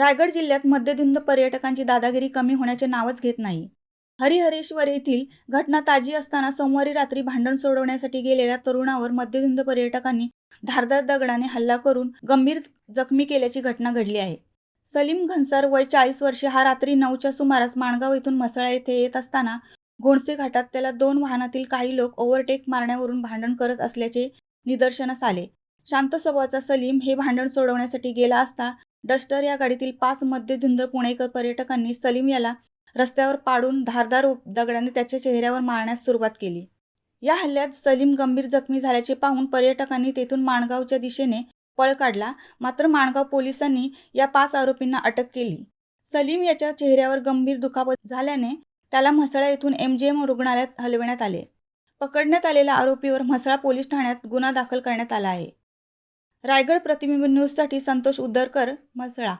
रायगड जिल्ह्यात मद्यधुंद पर्यटकांची दादागिरी कमी होण्याचे नावच घेत नाही. हरिहरेश्वर येथील घटना ताजी असताना सोमवारी रात्री भांडण सोडवण्यासाठी गेलेल्या तरुणावर मद्यधुंद पर्यटकांनी धारदार दगडाने हल्ला करून गंभीर जखमी केल्याची घटना घडली आहे. सलीम घनसार वय चाळीस वर्षे हा रात्री नऊच्या सुमारास माणगाव येथून म्हसळा येथे येत असताना घोणसे घाटात त्याला दोन वाहनातील काही लोक ओव्हरटेक मारण्यावरून भांडण करत असल्याचे निदर्शनास आले. शांत स्वभावाचा सलीम हे भांडण सोडवण्यासाठी गेला असता डस्टर या गाडीतील पाच मध्यधुंद पुणेकर पर्यटकांनी सलीम याला रस्त्यावर पाडून धारदार दगडाने त्याच्या चेहऱ्यावर मारण्यास सुरुवात केली. या हल्ल्यात सलीम गंभीर जखमी झाल्याचे पाहून पर्यटकांनी तेथून माणगावच्या दिशेने पळ काढला. मात्र माणगाव पोलिसांनी या पाच आरोपींना अटक केली. सलीम याच्या चेहऱ्यावर गंभीर दुखापत झाल्याने त्याला म्हसळा येथून एम जी एम रुग्णालयात हलविण्यात आले. पकडण्यात आलेल्या आरोपीवर म्हसळा पोलीस ठाण्यात गुन्हा दाखल करण्यात आला आहे. रायगड प्रतिबिंब न्यूजसाठी संतोष उदरकर मसळा